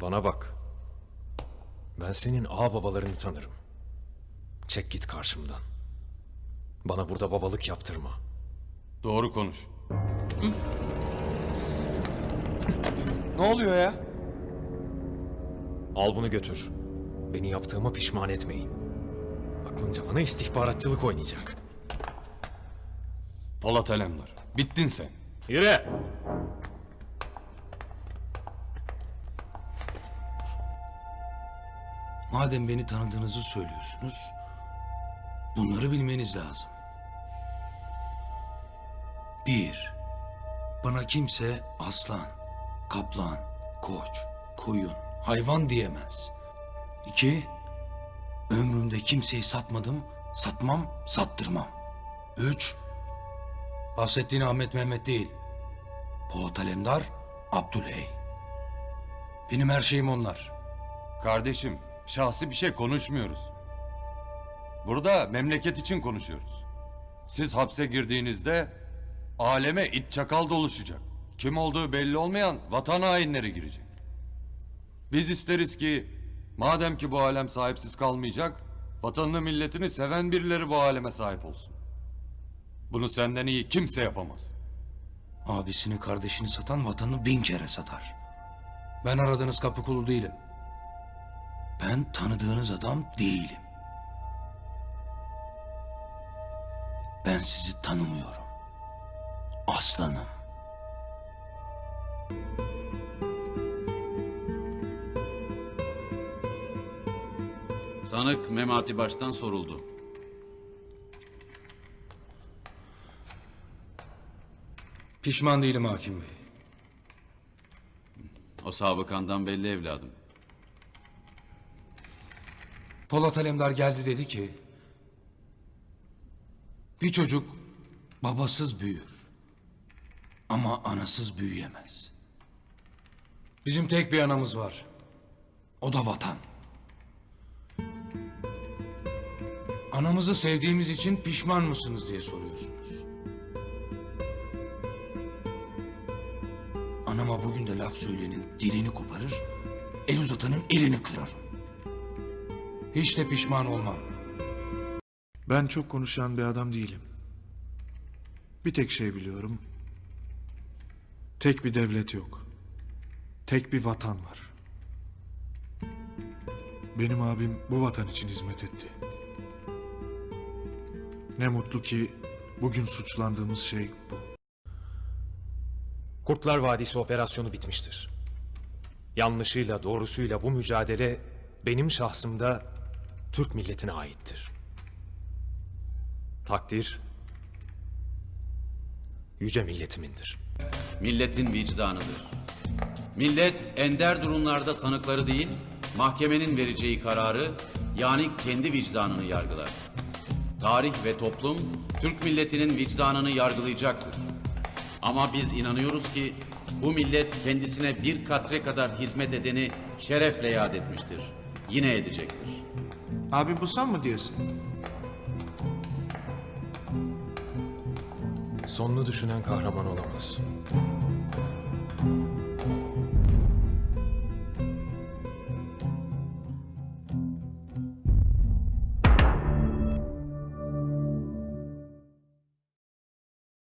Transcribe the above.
Bana bak. Ben senin ağ babalarını tanırım. Çek git karşımdan. Bana burada babalık yaptırma. Doğru konuş. Ne oluyor ya? Al bunu götür. Beni yaptığıma pişman etmeyin. Aklınca bana istihbaratçılık oynayacak. Polat Alemdar. Bittin sen. Yürü! Madem beni tanıdığınızı söylüyorsunuz, bunları bilmeniz lazım. Bir, bana kimse aslan, kaplan, koç, koyun, hayvan diyemez. İki, ömrümde kimseyi satmadım, satmam, sattırmam. Üç, bahsettiğin Ahmet Mehmet değil, Polat Alemdar, Abdüley. Benim her şeyim onlar. Kardeşim, şahsi bir şey konuşmuyoruz. Burada memleket için konuşuyoruz. Siz hapse girdiğinizde aleme it çakal doluşacak. Kim olduğu belli olmayan vatan hainleri girecek. Biz isteriz ki madem ki bu alem sahipsiz kalmayacak, vatanını milletini seven birileri bu aleme sahip olsun. Bunu senden iyi kimse yapamaz. Abisini kardeşini satan vatanını bin kere satar. Ben aradığınız kapı kulu değilim. Ben tanıdığınız adam değilim. Ben sizi tanımıyorum. Aslanım. Sanık Memati Baş'tan soruldu. Pişman değilim hakim bey. O sabıkandan belli evladım. Polat Alemdar geldi dedi ki... Bir çocuk babasız büyür. Ama anasız büyüyemez. Bizim tek bir anamız var. O da vatan. Anamızı sevdiğimiz için pişman mısınız diye soruyorsunuz. Anama bugün de laf söyleyenin dilini koparır, el uzatanın elini kırarım. Hiç de pişman olmam. Ben çok konuşan bir adam değilim. Bir tek şey biliyorum. Tek bir devlet yok. Tek bir vatan var. Benim abim bu vatan için hizmet etti. Ne mutlu ki bugün suçlandığımız şey bu. Kurtlar Vadisi operasyonu bitmiştir. Yanlışıyla doğrusuyla bu mücadele benim şahsımda Türk milletine aittir. Takdir yüce milletimindir. Milletin vicdanıdır. Millet ender durumlarda sanıkları değil, mahkemenin vereceği kararı yani kendi vicdanını yargılar. Tarih ve toplum Türk milletinin vicdanını yargılayacaktır. Ama biz inanıyoruz ki bu millet kendisine bir katre kadar hizmet edeni şerefle yad etmiştir. Yine edecektir. Abi bu son mu diyorsun? Sonunu düşünen kahraman olamaz.